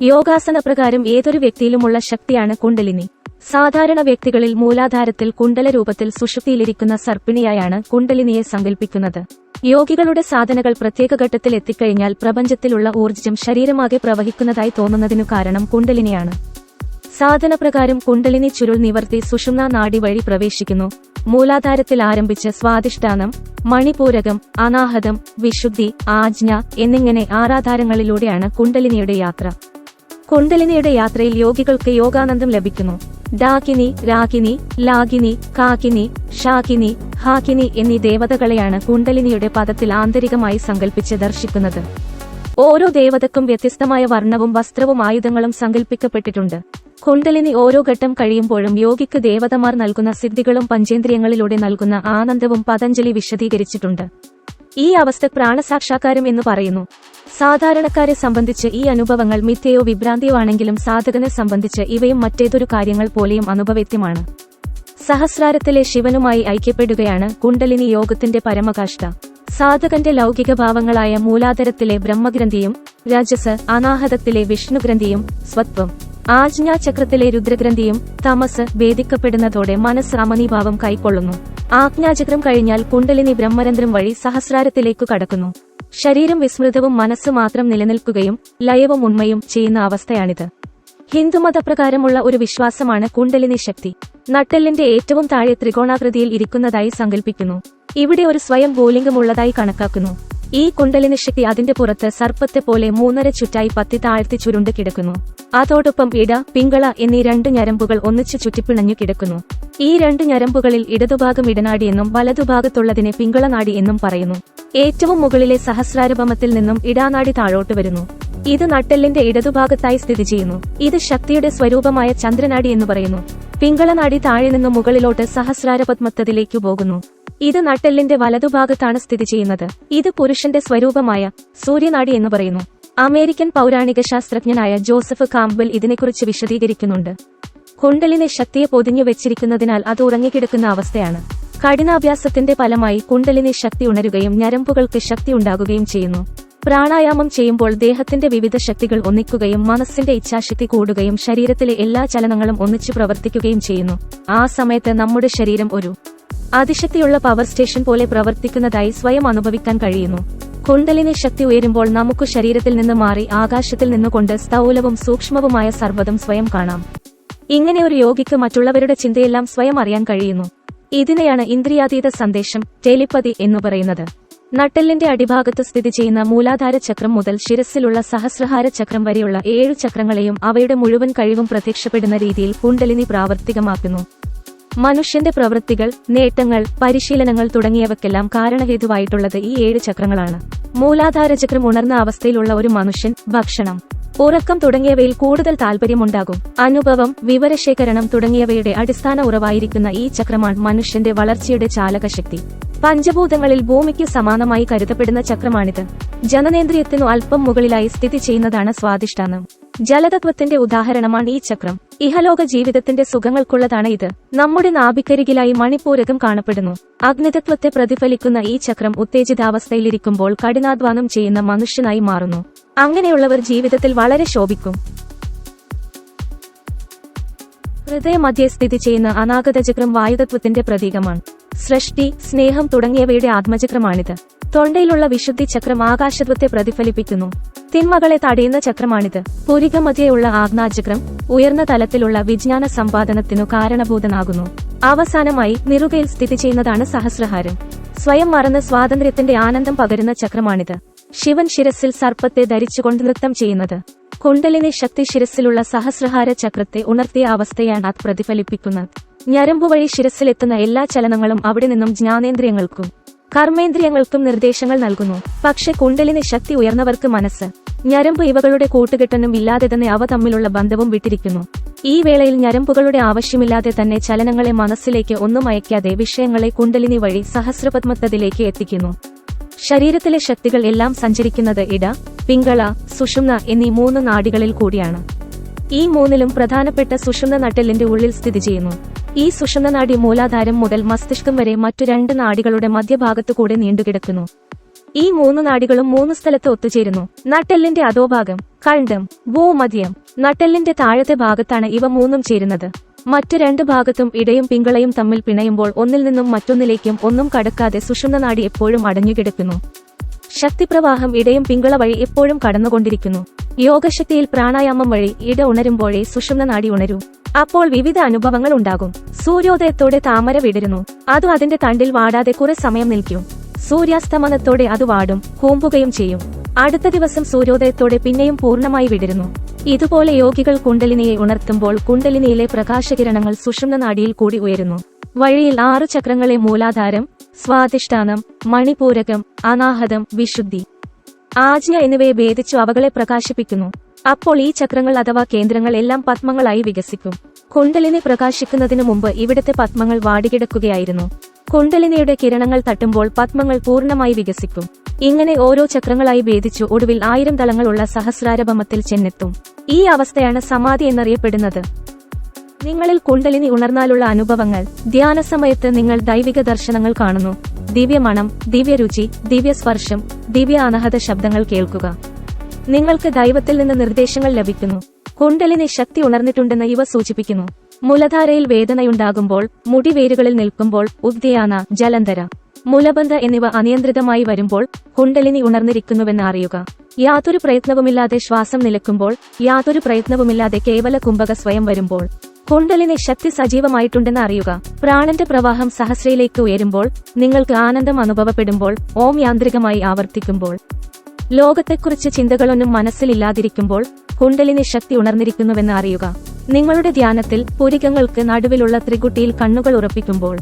യോഗാസന പ്രകാരം ഏതൊരു വ്യക്തിയിലുമുള്ള ശക്തിയാണ് കുണ്ടലിനി സാധാരണ വ്യക്തികളിൽ മൂലാധാരത്തിൽ കുണ്ടല രൂപത്തിൽ സുഷുപ്തിയിലിരിക്കുന്ന സർപ്പിണിയായാണ് കുണ്ടലിനിയെ സങ്കല്പിക്കുന്നത് യോഗികളുടെ സാധനകൾ പ്രത്യേക ഘട്ടത്തിൽ എത്തിക്കഴിഞ്ഞാൽ പ്രപഞ്ചത്തിലുള്ള ഊർജം ശരീരമാകെ പ്രവഹിക്കുന്നതായി തോന്നുന്നതിനു കാരണം കുണ്ടലിനിയാണ് സാധനപ്രകാരം കുണ്ടലിനി ചുരുൾ നിവർത്തി സുഷുമ്ന നാടി വഴി പ്രവേശിക്കുന്നു. മൂലാധാരത്തിൽ ആരംഭിച്ച് സ്വാധിഷ്ഠാനം മണിപൂരകം അനാഹതം വിശുദ്ധി ആജ്ഞ എന്നിങ്ങനെ ആറാധാരങ്ങളിലൂടെയാണ് കുണ്ടലിനിയുടെ യാത്ര. കുണ്ടലിനിയുടെ യാത്രയിൽ യോഗികൾക്ക് യോഗാനന്ദം ലഭിക്കുന്നു. ഡാകിനി രാഗിനി ലാഗിനി കാകിനി ഷാകിനി ഹാകിനി എന്നീ ദേവതകളെയാണ് കുണ്ടലിനിയുടെ പദത്തിൽ ആന്തരികമായി സങ്കല്പിച്ച് ദർശിക്കുന്നത്. ഓരോ ദേവതക്കും വ്യത്യസ്തമായ വർണവും വസ്ത്രവും ആയുധങ്ങളും സങ്കല്പിക്കപ്പെട്ടിട്ടുണ്ട് കുണ്ടലിനി ഓരോ ഘട്ടം കഴിയുമ്പോഴും യോഗിക്ക് ദേവതമാർ നൽകുന്ന സിദ്ധികളും പഞ്ചേന്ദ്രിയങ്ങളിലൂടെ നൽകുന്ന ആനന്ദവും പതഞ്ജലി വിശദീകരിച്ചിട്ടുണ്ട്. ഈ അവസ്ഥ പ്രാണസാക്ഷാത്കാരം എന്ന് പറയുന്നു. സാധാരണക്കാരെ സംബന്ധിച്ച് ഈ അനുഭവങ്ങൾ മിഥ്യയോ വിഭ്രാന്തിയോ ആണെങ്കിലും സാധകനെ സംബന്ധിച്ച് ഇവയും മറ്റേതൊരു കാര്യങ്ങൾ പോലെയും അനുഭവേദ്യമാണ് സഹസ്രാരത്തിലെ ശിവനുമായി ഐക്യപ്പെടുകയാണ് കുണ്ടലിനി യോഗത്തിന്റെ പരമകാഷ്ഠ. സാധകന്റെ ലൗകിക ഭാവങ്ങളായ മൂലാധരത്തിലെ ബ്രഹ്മഗ്രന്ഥിയും രജസ് അനാഹതത്തിലെ വിഷ്ണുഗ്രന്ഥിയും സ്വത്വം ആജ്ഞാചക്രത്തിലെ രുദ്രഗ്രന്ഥിയും തമസ് വേദിക്കപ്പെടുന്നതോടെ മനസ്സ് അമനീഭാവം കൈക്കൊള്ളുന്നു. ആജ്ഞാചക്രം കഴിഞ്ഞാൽ കുണ്ടലിനി ബ്രഹ്മരന്ധ്രം വഴി സഹസ്രാരത്തിലേക്കു കടക്കുന്നു. ശരീരം വിസ്മൃതവും മനസ്സ് മാത്രം നിലനിൽക്കുകയും ലയവും ഉണ്മയും ചെയ്യുന്ന അവസ്ഥയാണിത്. ഹിന്ദുമതപ്രകാരമുള്ള ഒരു വിശ്വാസമാണ് കുണ്ടലിനി ശക്തി. നട്ടെല്ലിന്റെ ഏറ്റവും താഴെ ത്രികോണാകൃതിയിൽ ഇരിക്കുന്നതായി സങ്കല്പിക്കുന്നു ഇവിടെ ഒരു സ്വയം ഭൂലിംഗമുള്ളതായി കണക്കാക്കുന്നു. ഈ കുണ്ടലിനി ശക്തി അതിന്റെ പുറത്ത് സർപ്പത്തെ പോലെ മൂന്നര ചുറ്റായി പത്തി താഴ്ത്തി ചുരുണ്ട് കിടക്കുന്നു. അതോടൊപ്പം ഇട പിങ്കള എന്നീ രണ്ട് ഞരമ്പുകൾ ഒന്നിച്ചു ചുറ്റിപ്പിണഞ്ഞു കിടക്കുന്നു. ഈ രണ്ട് ഞരമ്പുകളിൽ ഇടതുഭാഗം ഇടനാടി എന്നും വലതുഭാഗത്തുള്ളതിനെ പിങ്കളനാടി എന്നും പറയുന്നു. ഏറ്റവും മുകളിലെ സഹസ്രാരഭമത്തിൽ നിന്നും ഇടാനാടി താഴോട്ട് വരുന്നു. ഇത് നട്ടെല്ലിന്റെ ഇടതുഭാഗത്തായി സ്ഥിതി ചെയ്യുന്നു. ഇത് ശക്തിയുടെ സ്വരൂപമായ ചന്ദ്രനാടി എന്ന് പറയുന്നു. പിങ്കളനാടി താഴെ നിന്നും മുകളിലോട്ട് സഹസ്രാരപത്മത്തതിലേക്കു പോകുന്നു. ഇത് നട്ടെല്ലിന്റെ വലതുഭാഗത്താണ് സ്ഥിതി ചെയ്യുന്നത്. ഇത് പുരുഷന്റെ സ്വരൂപമായ സൂര്യനാടി എന്ന് പറയുന്നു. അമേരിക്കൻ പൗരാണിക ശാസ്ത്രജ്ഞനായ ജോസഫ് കാംബൽ ഇതിനെക്കുറിച്ച് വിശദീകരിക്കുന്നുണ്ട്. കുണ്ടലിനെ ശക്തിയെ പൊതിഞ്ഞു വെച്ചിരിക്കുന്നതിനാൽ അത് ഉറങ്ങിക്കിടക്കുന്ന അവസ്ഥയാണ്. കഠിനാഭ്യാസത്തിന്റെ ഫലമായി കുണ്ടലിനെ ശക്തി ഉണരുകയും ഞരമ്പുകൾക്ക് ശക്തി ഉണ്ടാകുകയും ചെയ്യുന്നു. പ്രാണായാമം ചെയ്യുമ്പോൾ ദേഹത്തിന്റെ വിവിധ ശക്തികൾ ഒന്നിക്കുകയും മനസ്സിന്റെ ഇച്ഛാശക്തി കൂടുകയും ശരീരത്തിലെ എല്ലാ ചലനങ്ങളും ഒന്നിച്ചു പ്രവർത്തിക്കുകയും ചെയ്യുന്നു. ആ സമയത്ത് നമ്മുടെ ശരീരം ഒരു അതിശക്തിയുള്ള പവർ സ്റ്റേഷൻ പോലെ പ്രവർത്തിക്കുന്നതായി സ്വയം അനുഭവിക്കാൻ കഴിയുന്നു. കുണ്ടലിനെ ശക്തി ഉയരുമ്പോൾ നമുക്ക് ശരീരത്തിൽ നിന്ന് മാറി ആകാശത്തിൽ നിന്നുകൊണ്ട് സ്ഥൗലവും സൂക്ഷ്മവുമായ സർവതും സ്വയം കാണാം. ഇങ്ങനെ ഒരു യോഗിക്ക് മറ്റുള്ളവരുടെ ചിന്തയെല്ലാം സ്വയം അറിയാൻ കഴിയുന്നു. ഇതിനെയാണ് ഇന്ദ്രിയാതീത സന്ദേശം ടെലിപ്പതി എന്നു പറയുന്നത്. നട്ടെല്ലിന്റെ അടിഭാഗത്ത് സ്ഥിതി ചെയ്യുന്ന മൂലാധാര ചക്രം മുതൽ ശിരസിലുള്ള സഹസ്രഹാര ചക്രം വരെയുള്ള ഏഴു ചക്രങ്ങളെയും അവയുടെ മുഴുവൻ കഴിവും പ്രത്യക്ഷപ്പെടുന്ന രീതിയിൽ കുണ്ടലിനി പ്രാവർത്തികമാക്കുന്നു. മനുഷ്യന്റെ പ്രവൃത്തികൾ നേട്ടങ്ങൾ പരിശീലനങ്ങൾ തുടങ്ങിയവക്കെല്ലാം കാരണഹേതുവായിട്ടുള്ളത് ഈ ഏഴ് ചക്രങ്ങളാണ്. മൂലാധാര ചക്രം ഉണർന്ന അവസ്ഥയിലുള്ള ഒരു മനുഷ്യൻ ഭക്ഷണം ഉറക്കം തുടങ്ങിയവയിൽ കൂടുതൽ താൽപര്യമുണ്ടാകും. അനുഭവം വിവരശേഖരണം തുടങ്ങിയവയുടെ അടിസ്ഥാന ഉറവായിരിക്കുന്ന ഈ ചക്രമാണ് മനുഷ്യന്റെ വളർച്ചയുടെ ചാലകശക്തി. പഞ്ചഭൂതങ്ങളിൽ ഭൂമിക്ക് സമാനമായി കരുതപ്പെടുന്ന ചക്രമാണിത്. ജനനേന്ദ്രിയത്തിനു അല്പം മുകളിലായി സ്ഥിതി ചെയ്യുന്നതാണ് സ്വാദിഷ്ഠാനം ജലതത്വത്തിന്റെ ഉദാഹരണമാണ് ഈ ചക്രം. ഇഹലോക ജീവിതത്തിന്റെ സുഖങ്ങൾക്കുള്ളതാണ് ഇത്. നമ്മുടെ നാഭിക്കരികിലായി മണിപ്പൂരകം കാണപ്പെടുന്നു. അഗ്നിതത്വത്തെ പ്രതിഫലിക്കുന്ന ഈ ചക്രം ഉത്തേജിതാവസ്ഥയിലിരിക്കുമ്പോൾ കഠിനാധ്വാനം ചെയ്യുന്ന മനുഷ്യനായി മാറുന്നു. അങ്ങനെയുള്ളവർ ജീവിതത്തിൽ വളരെ ശോഭിക്കും. ഹൃദയമധ്യേ സ്ഥിതി ചെയ്യുന്ന അനാഗത ചക്രം വായുതത്വത്തിന്റെ പ്രതീകമാണ്. സൃഷ്ടി സ്നേഹം തുടങ്ങിയവയുടെ ആത്മചക്രമാണിത്. തൊണ്ടയിലുള്ള വിശുദ്ധി ചക്രം ആകാശത്വത്തെ പ്രതിഫലിപ്പിക്കുന്നു. തിന്മകളെ തടയുന്ന ചക്രമാണിത്. പുരികമതിയുള്ള ആഗ്നാചക്രം ഉയർന്ന തലത്തിലുള്ള വിജ്ഞാന സമ്പാദനത്തിനു കാരണഭൂതനാകുന്നു. അവസാനമായി നിറുകയിൽ സ്ഥിതി ചെയ്യുന്നതാണ് സഹസ്രഹാരം സ്വയം മറന്ന് സ്വാതന്ത്ര്യത്തിന്റെ ആനന്ദം പകരുന്ന ചക്രമാണിത്. ശിവൻ ശിരസിൽ സർപ്പത്തെ ധരിച്ചുകൊണ്ട് നൃത്തം ചെയ്യുന്നത്. കുണ്ടലിനെ ശക്തി ശിരസിലുള്ള സഹസ്രഹാര ചക്രത്തെ ഉണർത്തിയ അവസ്ഥയാണ് അത് പ്രതിഫലിപ്പിക്കുന്നത്. ഞരമ്പുവഴി ശിരസിലെത്തുന്ന എല്ലാ ചലനങ്ങളും അവിടെ നിന്നും ജ്ഞാനേന്ദ്രിയങ്ങൾക്കും കർമ്മേന്ദ്രിയങ്ങൾക്കും നിർദ്ദേശങ്ങൾ നൽകുന്നു. പക്ഷെ കുണ്ടലിന് ശക്തി ഉയർന്നവർക്ക് മനസ്സ്. ഞരമ്പ് ഇവകളുടെ കൂട്ടുകെട്ടനും ഇല്ലാതെ തന്നെ അവ തമ്മിലുള്ള ബന്ധവും വിട്ടിരിക്കുന്നു. ഈ വേളയിൽ ഞരമ്പുകളുടെ ആവശ്യമില്ലാതെ തന്നെ ചലനങ്ങളെ മനസ്സിലേക്ക് ഒന്നും അയക്കാതെ വിഷയങ്ങളെ കുണ്ടലിനി വഴി സഹസ്രപത്മത്തതിലേക്ക് എത്തിക്കുന്നു. ശരീരത്തിലെ ശക്തികൾ എല്ലാം സഞ്ചരിക്കുന്നത് ഇട പിങ്കള സുഷുമ്ന എന്നീ മൂന്ന് നാടികളിൽ കൂടിയാണ്. ഈ മൂന്നിലും പ്രധാനപ്പെട്ട സുഷുമ്ന നട്ടെല്ലിന്റെ ഉള്ളിൽ സ്ഥിതി ചെയ്യുന്നു. ഈ സുഷുമ്ന നാഡി മൂലാധാരം മുതൽ മസ്തിഷ്കം വരെ മറ്റു രണ്ട് നാടികളുടെ മധ്യഭാഗത്തു കൂടെ നീണ്ടുകിടക്കുന്നു. ഈ മൂന്ന് നാടികളും മൂന്ന് സ്ഥലത്ത് ഒത്തുചേരുന്നു. നട്ടെല്ലിന്റെ അധോഭാഗം കണ്ടം ഭൂമധ്യം നട്ടെല്ലിന്റെ താഴത്തെ ഭാഗത്താണ് ഇവ മൂന്നും ചേരുന്നത്. മറ്റു രണ്ട് ഭാഗത്തും ഇടയും പിങ്കളയും തമ്മിൽ പിണയുമ്പോൾ ഒന്നിൽ നിന്നും മറ്റൊന്നിലേക്കും ഒന്നും കടക്കാതെ സുഷുമ്ന നാടി എപ്പോഴും അടഞ്ഞുകിടക്കുന്നു. ശക്തിപ്രവാഹം ഇടയും പിങ്കള വഴി എപ്പോഴും കടന്നുകൊണ്ടിരിക്കുന്നു. യോഗശക്തിയിൽ പ്രാണായാമം വഴി ഇട ഉണരുമ്പോഴേ സുഷുമ്ന നാടി ഉണരൂ. അപ്പോൾ വിവിധ അനുഭവങ്ങൾ ഉണ്ടാകും. സൂര്യോദയത്തോടെ താമര വിടരുന്നു. അത് അതിന്റെ തണ്ടിൽ വാടാതെ കുറെ സമയം നിൽക്കും. സൂര്യാസ്തമനത്തോടെ അത് വാടും കൂമ്പുകയും ചെയ്യും. അടുത്ത ദിവസം സൂര്യോദയത്തോടെ പിന്നെയും പൂർണമായി വിടരുന്നു. ഇതുപോലെ യോഗികൾ കുണ്ടലിനിയെ ഉണർത്തുമ്പോൾ കുണ്ടലിനിയിലെ പ്രകാശകിരണങ്ങൾ സുഷുമ്ന നാടിയിൽ കൂടി ഉയരുന്നു. വഴിയിൽ ആറു ചക്രങ്ങളെ മൂലാധാരം സ്വാധിഷ്ഠാനം മണിപൂരകം അനാഹതം വിശുദ്ധി ആജ്ഞ എന്നിവയെ ഭേദിച്ചു അവകളെ പ്രകാശിപ്പിക്കുന്നു. അപ്പോൾ ഈ ചക്രങ്ങൾ അഥവാ കേന്ദ്രങ്ങൾ എല്ലാം പത്മങ്ങളായി വികസിക്കും. കുണ്ടലിനി പ്രകാശിക്കുന്നതിനു മുമ്പ് ഇവിടത്തെ പത്മങ്ങൾ വാടികിടക്കുകയായിരുന്നു. കുണ്ടലിനിയുടെ കിരണങ്ങൾ തട്ടുമ്പോൾ പത്മങ്ങൾ പൂർണമായി വികസിക്കും. ഇങ്ങനെ ഓരോ ചക്രങ്ങളായി ഭേദിച്ചു ഒടുവിൽ ആയിരം തളങ്ങളുള്ള സഹസ്രാരഭമത്തിൽ ചെന്നെത്തും. ഈ അവസ്ഥയാണ് സമാധി എന്നറിയപ്പെടുന്നത്. നിങ്ങളിൽ കുണ്ടലിനി ഉണർന്നാലുള്ള അനുഭവങ്ങൾ. ധ്യാന സമയത്ത് നിങ്ങൾ ദൈവിക ദർശനങ്ങൾ കാണുന്നു. ദിവ്യമണം ദിവ്യരുചി ദിവ്യസ്പർശം ദിവ്യ അനഹത ശബ്ദങ്ങൾ കേൾക്കുക. നിങ്ങൾക്ക് ദൈവത്തിൽ നിന്ന് നിർദ്ദേശങ്ങൾ ലഭിക്കുന്നു. കുണ്ടലിനെ ശക്തി ഉണർന്നിട്ടുണ്ടെന്ന് ഇവ സൂചിപ്പിക്കുന്നു. മുലധാരയിൽ വേദനയുണ്ടാകുമ്പോൾ മുടിവേരുകളിൽ നിൽക്കുമ്പോൾ ഉദ്യാന ജലന്ധര മുലബന്ധ എന്നിവ അനിയന്ത്രിതമായി വരുമ്പോൾ കുണ്ടലിനി ഉണർന്നിരിക്കുന്നുവെന്ന് അറിയുക. യാതൊരു പ്രയത്നവുമില്ലാതെ ശ്വാസം നിലക്കുമ്പോൾ യാതൊരു പ്രയത്നവുമില്ലാതെ കേവല കുംഭക സ്വയം വരുമ്പോൾ കുണ്ടലിനി ശക്തി സജീവമായിട്ടുണ്ടെന്ന് അറിയുക. പ്രാണന്റെ പ്രവാഹം സഹസ്രയിലേക്ക് ഉയരുമ്പോൾ നിങ്ങൾക്ക് ആനന്ദം അനുഭവപ്പെടുമ്പോൾ ഓം യാന്ത്രികമായി ആവർത്തിക്കുമ്പോൾ ലോകത്തെക്കുറിച്ച് ചിന്തകളൊന്നും മനസ്സിലില്ലാതിരിക്കുമ്പോൾ കുണ്ടലിനി ശക്തി ഉണർന്നിരിക്കുന്നുവെന്ന് അറിയുക. നിങ്ങളുടെ ധ്യാനത്തിൽ പുരികങ്ങൾക്ക് നടുവിലുള്ള ത്രികുട്ടിയിൽ കണ്ണുകൾ ഉറപ്പിക്കുമ്പോൾ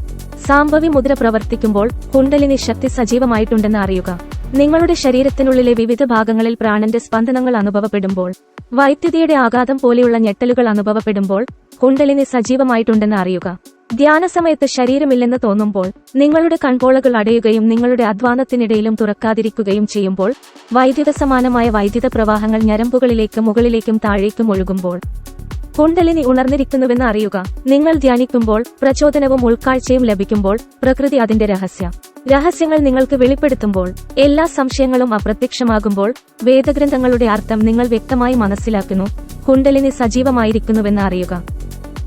സാംഭവി മുദ്ര പ്രവർത്തിക്കുമ്പോൾ കുണ്ടലിനി ശക്തി സജീവമായിട്ടുണ്ടെന്ന് അറിയുക. നിങ്ങളുടെ ശരീരത്തിനുള്ളിലെ വിവിധ ഭാഗങ്ങളിൽ പ്രാണന്റെ സ്പന്ദനങ്ങൾ അനുഭവപ്പെടുമ്പോൾ വൈദ്യുതിയുടെ ആഘാതം പോലെയുള്ള ഞെട്ടലുകൾ അനുഭവപ്പെടുമ്പോൾ കുണ്ടലിനി സജീവമായിട്ടുണ്ടെന്ന് അറിയുക. ധ്യാനസമയത്ത് ശരീരമില്ലെന്ന് തോന്നുമ്പോൾ നിങ്ങളുടെ കൺപോളകൾ അടയുകയും നിങ്ങളുടെ അധ്വാനത്തിനിടയിലും തുറക്കാതിരിക്കുകയും ചെയ്യുമ്പോൾ വൈദ്യുത സമാനമായ വൈദ്യുത പ്രവാഹങ്ങൾ ഞരമ്പുകളിലേക്ക് മുകളിലേക്കും താഴേക്കും ഒഴുകുമ്പോൾ കുണ്ടലിനി ഉണർന്നിരിക്കുന്നുവെന്ന് അറിയുക. നിങ്ങൾ ധ്യാനിക്കുമ്പോൾ പ്രചോദനവും ഉൾക്കാഴ്ചയും ലഭിക്കുമ്പോൾ പ്രകൃതി അതിന്റെ രഹസ്യ. രഹസ്യങ്ങൾ നിങ്ങൾക്ക് വെളിപ്പെടുത്തുമ്പോൾ എല്ലാ സംശയങ്ങളും അപ്രത്യക്ഷമാകുമ്പോൾ വേദഗ്രന്ഥങ്ങളുടെ അർത്ഥം നിങ്ങൾ വ്യക്തമായി മനസ്സിലാക്കുന്നു. കുണ്ടലിനി സജീവമായിരിക്കുന്നുവെന്ന് അറിയുക.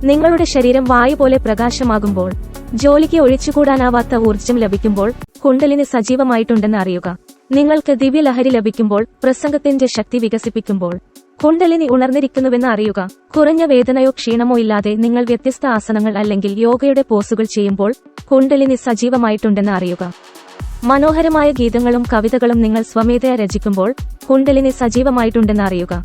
നിങ്ങളുടെ ശരീരം വായു പോലെ പ്രകാശമാകുമ്പോൾ ജോലിക്ക് ഒഴിച്ചുകൂടാനാവാത്ത ഊർജം ലഭിക്കുമ്പോൾ കുണ്ടലിന് സജീവമായിട്ടുണ്ടെന്ന് അറിയുക. നിങ്ങൾക്ക് ദിവ്യലഹരി ലഭിക്കുമ്പോൾ പ്രസംഗത്തിന്റെ ശക്തി വികസിപ്പിക്കുമ്പോൾ കുണ്ടലിനി ഉണർന്നിരിക്കുന്നുവെന്ന് അറിയുക. കുറഞ്ഞ വേദനയോ ക്ഷീണമോ ഇല്ലാതെ നിങ്ങൾ വ്യത്യസ്ത ആസനങ്ങൾ അല്ലെങ്കിൽ യോഗയുടെ പോസുകൾ ചെയ്യുമ്പോൾ കുണ്ടലിനി സജീവമായിട്ടുണ്ടെന്ന് അറിയുക. മനോഹരമായ ഗീതങ്ങളും കവിതകളും നിങ്ങൾ സ്വമേധയാ രചിക്കുമ്പോൾ കുണ്ടലിനി സജീവമായിട്ടുണ്ടെന്ന് അറിയുക.